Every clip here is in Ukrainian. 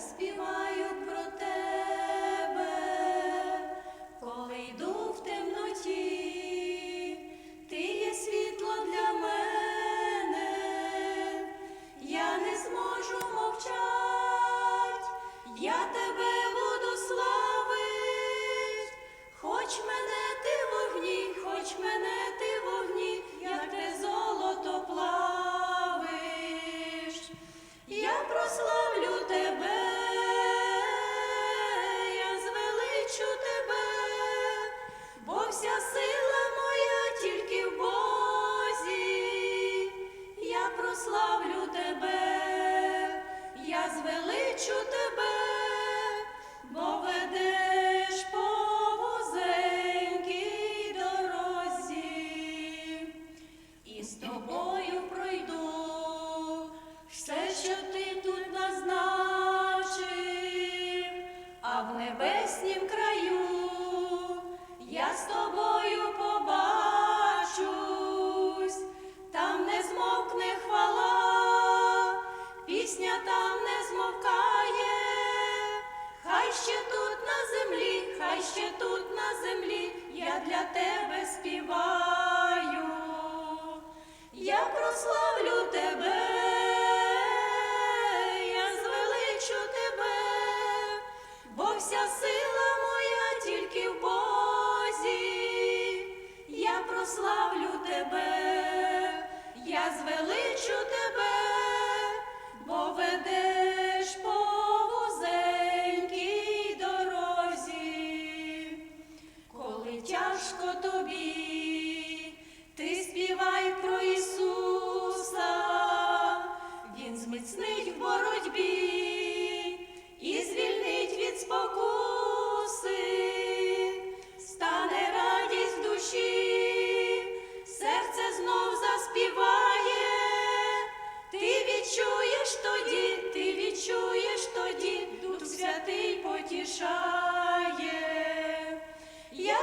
співаю про тебе, коли йду в темноті, ти є світло для мене, я не зможу мовчать, я тебе буду славить, хоч мене ти вогні, хоч мене звеличу тебе, ще тут на землі, хай ще тут на землі, я для тебе співаю. Я прославлю тебе, я звеличу тебе, бо вся сила моя тільки в Бозі. Я прославлю тебе, я звеличу тебе, тобі, ти співай про Ісуса, Він зміцнить в боротьбі і звільнить від спокуси, стане радість душі, серце знов заспіває, ти відчуєш тоді, ти відчуєш тоді, Дух Святий потішає.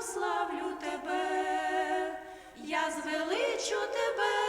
прославлю тебе, я звеличу тебе,